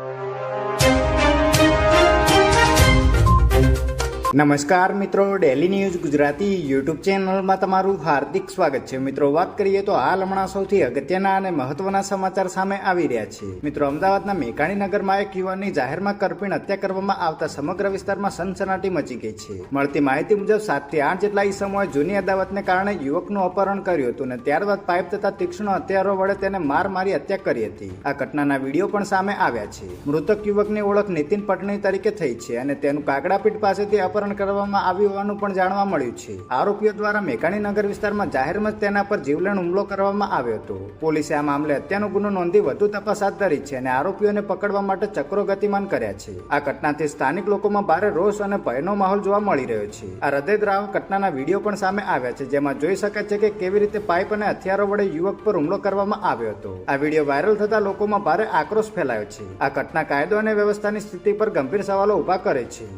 you. નમસ્કાર મિત્રો daily news Gujarati YouTube ચેનલમાં તમારું હાર્દિક સ્વાગત છે. મિત્રો, વાત કરીએ તો હાલ હમણાં સૌથી અગત્યના અને મહત્વના સમાચાર સામે આવી રહ્યા છે. મિત્રો, અમદાવાદના મેઘાણી નગરમાં એક યુવાનની જાહેરમાં કરપીણ હત્યા કરવામાં આવતા સમગ્ર વિસ્તારમાં સનસનાટી મચી ગઈ છે. મળતી માહિતી મુજબ, સાતથી આઠ જેટલા ઈસમોએ જૂની અદાવતને કારણે યુવકનું અપહરણ કર્યું હતું અને ત્યારબાદ પાઇપ તથા તીક્ષ્ણ હથિયારો વડે તેને માર મારી હત્યા કરી હતી. આ ઘટનાના વીડિયો પણ સામે આવ્યા છે. મૃતક યુવકની ઓળખ નીતિન પટણી તરીકે થઈ છે અને તેનું કાગડાપીઠ પાસેથી અપહરણ કરવામાં આવ્યું હોવાનું પણ જાણવા મળ્યું છે. આરોપીઓ દ્વારા મેઘાણી નગર વિસ્તારમાં જાહેરમાં જ તેના પર જીવલેણ હુમલો કરવામાં આવ્યો હતો. પોલીસે આ મામલે હત્યાનો ગુનો નોંધી વધુ તપાસ હાથ ધરી છે અને આરોપીઓને પકડવા માટે ચક્રો ગતિમાન કર્યા છે. આ ઘટનાથી સ્થાનિક લોકોમાં ભારે રોષ અને ભયનો માહોલ જોવા મળી રહ્યો છે. આ હૃદયદ્રાવક ઘટનાના વીડિયો પણ સામે આવ્યા છે, જેમાં જોઈ શકાય છે કે કેવી રીતે પાઇપ અને હથિયારો વડે યુવક પર હુમલો કરવામાં આવ્યો હતો. આ વીડિયો વાયરલ થતા લોકોમાં ભારે આક્રોશ ફેલાયો છે. આ ઘટના કાયદો અને વ્યવસ્થાની સ્થિતિ પર ગંભીર સવાલો ઊભા કરે છે.